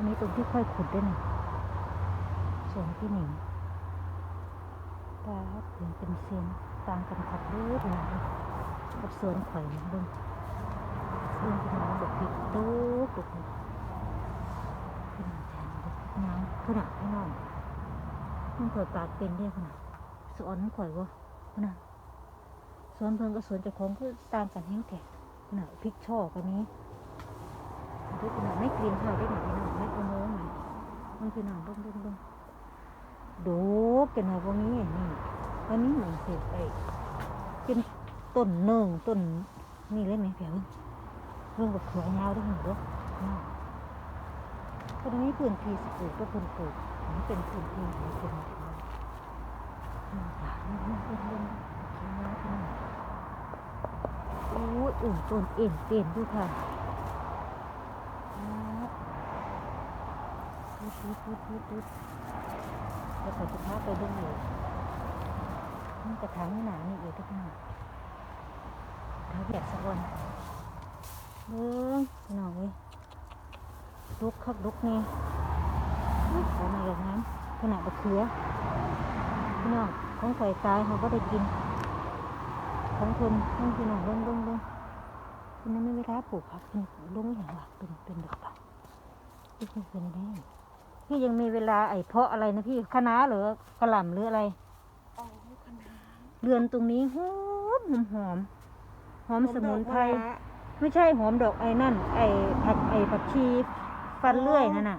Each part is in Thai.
อันนี้ตรงที่ค่อยขุดด้วยนี่สวนพี่หนิงปลาเปลี่ยนเป็นเซียนต่างกันขับเด้อดกับสวนข่อยนี่เบิ่งเบิ่งพี่น้องบอกผิดโต๊ะตกนี่พี่น้องแทนเด้อน้ำขนาดพี่น้องมันข่อยปากเป็นเด้อขนาดสวนข่อยวะขนาดสวนเพิ่นกับสวนเจ้าของคือต่างกันแห้งแท้ขนาดพริกช่อกันนี้ดูพี่น้องไม่กรีนข้าวได้หน่อยพี่น้อง ไม่กระโมงหน่อยมันพี่น้องเบิ้งเบิ้งเบิ้งดูกันหน่อยพวกนี้นี่วันนี้เหมือนเสร็จไปเป็นต้นเนื่งต้นนี่เลยไหมเพียงเรื่องกับเขือยาวด้วยหนึ่งเด้อตรงนี้พื้นที่สปลูกก็พื้นปลูกนนี้เป็นพื้นที่ของคนอู้องโอ้ยอื่นต้นเอ็นเต็นด้วยค่ะ พูดพูดพูดพูดพูดแล้วก็จะพาไปเบิ่งอยู่นี่กระถางหนานี่เองทุกหน่อยเท้าแบบสะกอนเบิ่งพี่อยลุกคักลุกนี่ขอมาอย่างนั้นขนาดบะเขือพี่น้องของข่อยตายเขาก็ได้กิน ของคนน้องพี่น้องเบิ่งเบิ่งเบิ่งคุณนั้นไม่เวลาปลูกผักเป็นลงอย่างว่าเป็นเป็นดอกผักพี่คงเป็นได้ พี่ยังมีเวลาไอ้เพาะอะไรนะพี่คะน้าหรือกระหล่ำหรืออะไรอ๋อคณะเรือนตรงนี้หอมหอมหอมหอมสมุนไพรดอกมะไม่ใช่หอมดอกไอ้นั่น ไอ้ผักไอ้ผักชีฟันเลื่อยนั่นน่ะ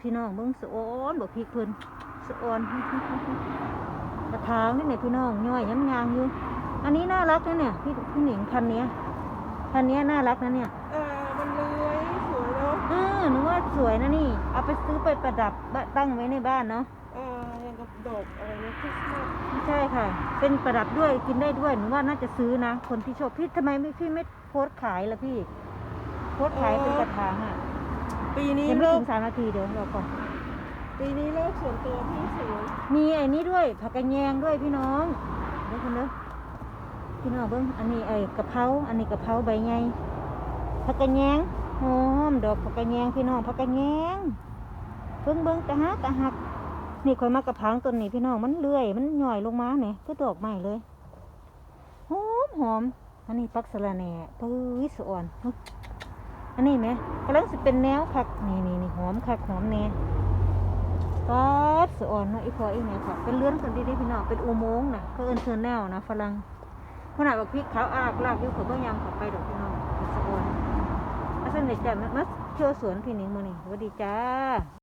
พี่น้องเบิ้งสะออนบอกพี่เพิ่นสะออนกระถางนี่เนี่ยพี่น้องย่อยย้ำยางอยู่ อันนี้น่ารักนะเนี่ย พี่พี่หนิงพันเนี้ยพันเนี้ยน่ารักนะเนี่ยเออมันเลื้อยสวยเนาะ เออหนูว่า สวยนะนี่ เอาไปซื้อไปประดับบ้านตั้งไว้ในบ้านเนาะเออยังกับดอกอะไรนะคริสต์มาสไม่ใช่ค่ะ เป็นประดับด้วยกินได้ด้วยหนูว่าน่าจะซื้อนะ คนที่ชอบพี่ทำไมไม่พี่ไม่โพสต์ขายล่ะพี่ โพสต์ขายเป็นกระถางอะปีนี้ยังไม่เลิถึกงสามนาทีเดี๋ยวรอก่อนปีนี้เลิกส่วนตัวพี่สวยมีไอ้นี้ด้วย ผักกระแยงด้วยพี่น้องเดี๋ยวคุณเด้อพี่น้องเบิ้งอันนี้ไอ้กะเพราอันนี้กะเพราใบใหญ่ผักกระแยง หอมดอกผักกระแยงพี่น้องผักกระแยงเบิ้งเบิ้งตะฮักตะฮัก นี่คอยมากระพังต้นนี้พี่น้องมันเลื่อย มันหย่อยลงมาเนี่ยก็ดอกใหม่เลยหอมหอมอันนี้ปักสะระแหน่ปื้อสะอ่อนอันนี้ไหมกำลังสิเป็นแนวคักนี่นี่นี่หอมคักหอมแน่ปัดสอ่อนเนาะอีพออีเนี่ยค่ะเป็นเลื่อนคนดีๆพี่น้องเป็นอุโมงค์นะก็เอินเทอร์แนลนะฝรั่งขนาดว่าพริกขาวอากลากยู่งเขาก็ยังขับไปดอกพี่น้อง เป็นสะอ่อนอาศัยเด็ดจ้ะมาเที่ยวสวนพี่หนิงมานี่สวัสดีจ้า